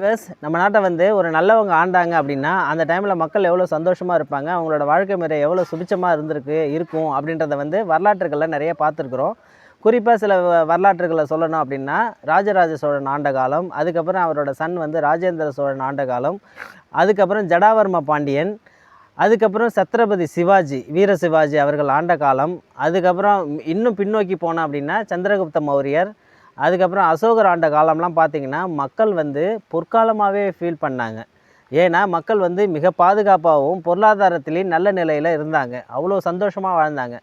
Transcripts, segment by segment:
விவஸ் நம்ம நாட்டை வந்து ஒரு நல்லவங்க ஆண்டாங்க அப்படின்னா அந்த டைமில் மக்கள் எவ்வளோ சந்தோஷமாக இருப்பாங்க அவங்களோட வாழ்க்கை முறை எவ்வளோ சுபிச்சமாக இருந்திருக்கு இருக்கும் அப்படின்றத வந்து வரலாற்றுகளில் நிறைய பார்த்துருக்குறோம். குறிப்பாக சில வ- வரலாற்றுகளை சொல்லணும் அப்படின்னா ராஜராஜ சோழன் ஆண்ட காலம் அதுக்கப்புறம் அவரோட சன் வந்து ராஜேந்திர சோழன் ஆண்ட காலம் அதுக்கப்புறம் ஜடாவர்ம பாண்டியன் அதுக்கப்புறம் சத்ரபதி சிவாஜி வீர சிவாஜி அவர்கள் ஆண்ட காலம் அதுக்கப்புறம் இன்னும் பின்னோக்கி போனோம் அப்படின்னா சந்திரகுப்த மௌரியர் அதுக்கப்புறம் அசோகர் ஆண்ட காலம்லாம் பார்த்திங்கன்னா மக்கள் வந்து பொற்காலமாகவே ஃபீல் பண்ணாங்க. ஏன்னா மக்கள் வந்து மிக பாதுகாப்பாகவும் பொருளாதாரத்திலையும் நல்ல நிலையில் இருந்தாங்க. அவ்வளோ சந்தோஷமாக வாழ்ந்தாங்க.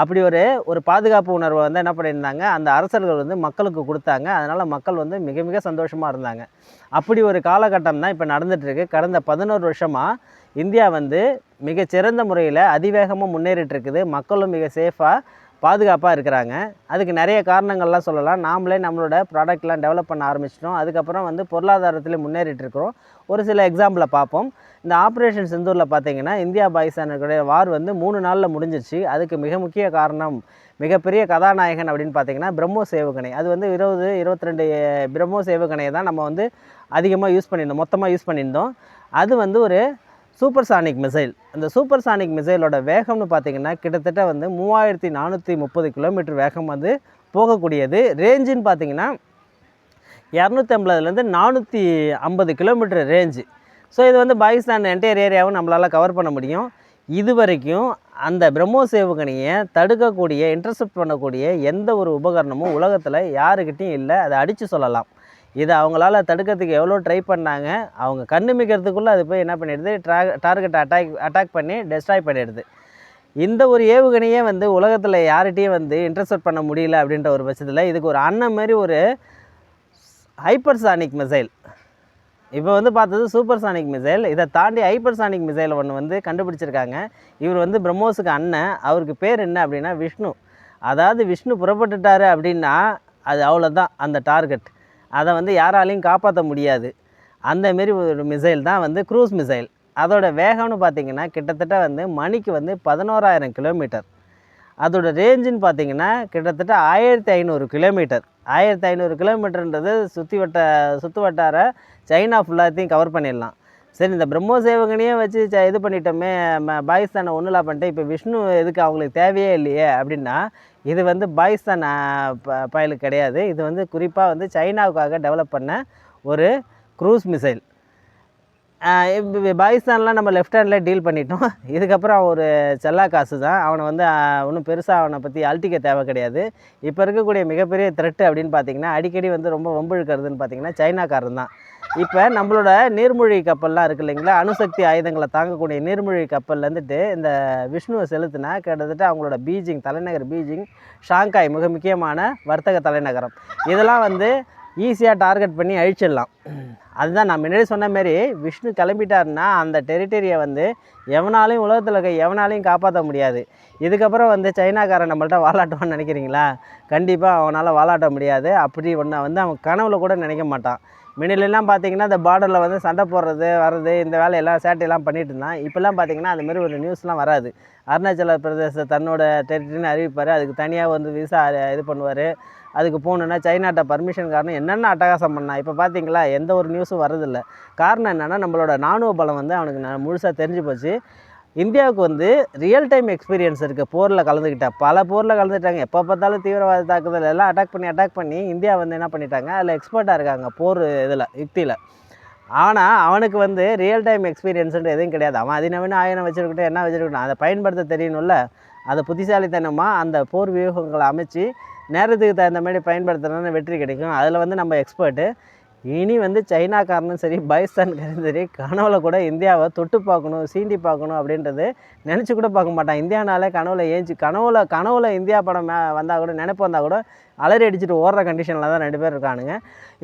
அப்படி ஒரு ஒரு பாதுகாப்பு உணர்வை வந்து என்ன பண்ணியிருந்தாங்க? அந்த அரசர்கள் வந்து மக்களுக்கு கொடுத்தாங்க. அதனால் மக்கள் வந்து மிக மிக சந்தோஷமாக இருந்தாங்க. அப்படி ஒரு காலகட்டம் தான் இப்போ நடந்துகிட்ருக்கு கடந்த பதினோரு வருஷமாக இந்தியா வந்து மிகச்சிறந்த முறையில் அதிவேகமாக முன்னேறிட்டு இருக்குது மக்களும் மிக சேஃபாக பாதுகாப்பாக இருக்கிறாங்க. அதுக்கு நிறைய காரணங்கள்லாம் சொல்லலாம். நாமளே நம்மளோட ப்ராடக்ட்லாம் டெவலப் பண்ண ஆரம்பிச்சிட்டோம். அதுக்கப்புறம் வந்து பொருளாதாரத்தில் முன்னேறிட்டு இருக்கிறோம் ஒரு சில எக்ஸாம்பிளை பார்ப்போம். இந்த ஆப்ரேஷன் செந்தூரில் பார்த்தீங்கன்னா இந்தியா பாகிஸ்தானுடைய வார் வந்து மூணு நாளில் முடிஞ்சிச்சு அதுக்கு மிக முக்கிய காரணம் மிகப்பெரிய கதாநாயகன் அப்படின்னு பார்த்தீங்கன்னா பிரம்மோ சேவகனை. அது வந்து இருபது இருபத்தி ரெண்டு பிரம்மோ ஏவுகணையை தான் நம்ம வந்து அதிகமாக யூஸ் பண்ணியிருந்தோம். மொத்தமாக யூஸ் பண்ணியிருந்தோம். அது வந்து ஒரு சூப்பர் சானிக் மிசைல். அந்த சூப்பர் சானிக் மிசைலோட வேகம்னு பார்த்திங்கன்னா கிட்டத்தட்ட வந்து மூவாயிரத்தி நானூற்றி முப்பது கிலோமீட்டர் வேகம் வந்து போகக்கூடியது. ரேஞ்சுன்னு பார்த்தீங்கன்னா இரநூத்தி ஐம்பதுலேருந்து நானூற்றி ஐம்பது கிலோமீட்டர் ரேஞ்சு. ஸோ இது வந்து பாகிஸ்தான் என்டையர் ஏரியாவும் நம்மளால் கவர் பண்ண முடியும். இது வரைக்கும் அந்த பிரம்மோஸ் ஏவுகணையை தடுக்கக்கூடிய இன்டர்செப்ட் பண்ணக்கூடிய எந்த ஒரு உபகரணமும் உலகத்தில் யாருக்கிட்டையும் இல்லை. அதை அடித்து சொல்லலாம். இதை அவங்களால தடுக்கிறதுக்கு எவ்வளோ ட்ரை பண்ணாங்க அவங்க கண்ணு மிக்கிறதுக்குள்ளே அது போய் என்ன பண்ணிடுது ட்ரா டார்கெட் அட்டாக் அட்டாக் பண்ணி டெஸ்ட்ராய் பண்ணிடுது. இந்த ஒரு ஏவுகணையே வந்து உலகத்தில் யார்கிட்டையும் வந்து இன்டர்செப்ட் பண்ண முடியல அப்படின்ற ஒரு பட்சத்தில் இதுக்கு ஒரு அண்ணன் மாதிரி ஒரு ஹைப்பர்சானிக் மிசைல் இப்போ வந்து பார்த்தது சூப்பர் சானிக் மிசைல் இதை தாண்டி ஹைப்பர்சானிக் மிசைல் ஒன்று வந்து கண்டுபிடிச்சிருக்காங்க. இவர் வந்து பிரம்மோஸுக்கு அண்ணன். அவருக்கு பேர் என்ன அப்படின்னா விஷ்ணு. அதாவது விஷ்ணு புறப்பட்டுட்டாரு அப்படின்னா அது அவ்வளோதான் அந்த டார்கெட் அதை வந்து யாராலையும் காப்பாற்ற முடியாது. அந்த மாரி ஒரு மிசைல் தான் வந்து க்ரூஸ் மிசைல் அதோட வேகம்னு பார்த்தீங்கன்னா கிட்டத்தட்ட வந்து மணிக்கு வந்து பதினோராயிரம் கிலோமீட்டர் அதோட ரேஞ்சுன்னு பார்த்தீங்கன்னா கிட்டத்தட்ட ஆயிரத்தி ஐநூறு கிலோமீட்டர் ஆயிரத்தி ஐநூறு கிலோமீட்டர்ன்றது சுற்றி வட்ட சுற்று வட்டார சைனா ஃபுல்லாத்தையும் கவர் பண்ணிடலாம். சரி இந்த பிரம்மோ சேவகனையே வச்சு இது பண்ணிட்டோமே பாகிஸ்தானை ஒன்றுலா பண்ணிட்டு இப்போ விஷ்ணு எதுக்கு அவங்களுக்கு தேவையே இல்லையே அப்படின்னா இது வந்து பாகிஸ்தான் ப- பயலுக்கு கிடையாது. இது வந்து குறிப்பாக வந்து சைனாவுக்காக டெவலப் பண்ண ஒரு க்ரூஸ் மிசைல் பாகிஸ்தான்லாம் நம்ம லெஃப்ட் ஹேண்டில் டீல் பண்ணிட்டோம். இதுக்கப்புறம் அவன் ஒரு செல்லா காசு தான் அவனை வந்து ஒன்றும் பெருசாக அவனை பற்றி அழட்டிக்க தேவை கிடையாது. இப்போ இருக்கக்கூடிய மிகப்பெரிய த்ரெட்டு அப்படின்னு பார்த்தீங்கன்னா அடிக்கடி வந்து ரொம்ப வம்பிழுக்கிறதுன்னு பார்த்தீங்கன்னா சைனாக்காரன் தான் இப்போ நம்மளோட நீர்மூழ்கி கப்பல்லாம் இருக்கு இல்லைங்களா? அணுசக்தி ஆயுதங்களை தாங்கக்கூடிய நீர்மூழ்கி கப்பல்லேருந்துட்டு இந்த விஷ்ணுவை செலுத்தினா கிட்டத்தட்ட அவங்களோட பீஜிங் தலைநகர் பீஜிங் ஷாங்காய் மிக முக்கியமான வர்த்தக தலைநகரம். இதெல்லாம் வந்து ஈஸியாக டார்கெட் பண்ணி அழிச்சிடலாம். அதுதான் நான் முன்னாடி சொன்ன மாதிரி விஷ்ணு கிளம்பிட்டாருன்னா அந்த டெரிட்டரியை வந்து எவனாலையும் உலகத்தில் இருக்க எவனாலையும் காப்பாற்ற முடியாது. இதுக்கப்புறம் வந்து சைனாக்காரன் நம்மள்ட்ட வாலாட்டுவான்னு நினைக்கிறீங்களா? கண்டிப்பாக அவனால் வாலாட்ட முடியாது. அப்படி ஒன்றை வந்து அவன் கனவுல கூட நினைக்க மாட்டான். முன்னிலெல்லாம் பார்த்தீங்கன்னா இந்த பார்டரில் வந்து சண்டை போடுறது வர்றது இந்த வேலையெல்லாம் சேட்டையெல்லாம் பண்ணிட்டு இருந்தான். இப்போல்லாம் பார்த்தீங்கன்னா அந்த மாதிரி ஒரு நியூஸ்லாம் வராது. அருணாச்சல பிரதேச தன்னோட டெரிட்டரின்னு அறிவிப்பார். அதுக்கு தனியாக வந்து விசா இது பண்ணுவார். அதுக்கு போகணுன்னா சைனாட்ட பர்மிஷன் காரணம் என்னென்ன அட்டகாசம் பண்ணால் இப்போ பார்த்தீங்களா எந்த ஒரு நியூஸும் வரதில்லை காரணம் என்னென்னா நம்மளோட ராணுவ பலம் வந்து அவனுக்கு முழுசாக தெரிஞ்சு போச்சு. இந்தியாவுக்கு வந்து ரியல் டைம் எக்ஸ்பீரியன்ஸ் இருக்குது போரில் கலந்துக்கிட்டா பல போரில் கலந்துட்டாங்க. எப்போ பார்த்தாலும் தீவிரவாத தாக்குதல் எல்லாம் அட்டாக் பண்ணி அட்டாக் பண்ணி இந்தியா வந்து என்ன பண்ணிட்டாங்க? அதில் எக்ஸ்பர்ட்டாக இருக்காங்க போர் இதில் யுக்தியில். ஆனால் அவனுக்கு வந்து ரியல் டைம் எக்ஸ்பீரியன்ஸுன்ற எதுவும் கிடையாது. அவன் அதிநவீன ஆயுதம் வச்சுருக்கட்டும் என்ன வச்சுருக்கணும் அதை பயன்படுத்த தெரியணும்ல. அதை புத்திசாலித்தனமாக அந்த போர் வியூகங்களை அமைச்சு நேரத்துக்கு தகுந்த மாதிரி பயன்படுத்துறதுனால வெற்றி கிடைக்கும். அதில் வந்து நம்ம எக்ஸ்பர்ட்டு இனி வந்து சைனாக்காரனும் சரி பாகிஸ்தான்காரனும் சரி கனவுல கூட இந்தியாவை தொட்டு பார்க்கணும் சீண்டி பார்க்கணும் அப்படின்றது நினச்சி கூட பார்க்க மாட்டான். இந்தியானாலே கனவுல ஏஞ்சி கனவுல கனவுல இந்தியா படம் வந்தால் கூட நினைப்பு வந்தால் கூட அலறி அடிச்சுட்டு ஓடுற கண்டிஷனில் தான் ரெண்டு பேர் இருக்கானுங்க.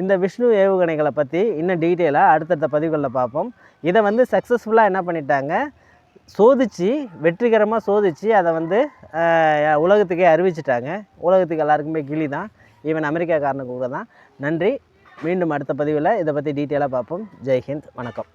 இந்த விஷ்ணு ஏவுகணைகளை பற்றி இன்னும் டீட்டெயிலாக அடுத்தடுத்த பதிவுகளில் பார்ப்போம். இதை வந்து சக்ஸஸ்ஃபுல்லாக என்ன பண்ணிட்டாங்க? சோதிச்சு வெற்றிகரமாக சோதிச்சு அதை வந்து உலகத்துக்கே அறிவிச்சிட்டாங்க. உலகத்துக்கு எல்லாருக்குமே கிளி தான் ஈவன் அமெரிக்காக்காரனுக்கு கூட தான். நன்றி. மீண்டும் அடுத்த பதிவில் இதை பற்றி டீட்டெயிலாக பார்ப்போம். ஜெய்ஹிந்த் வணக்கம்.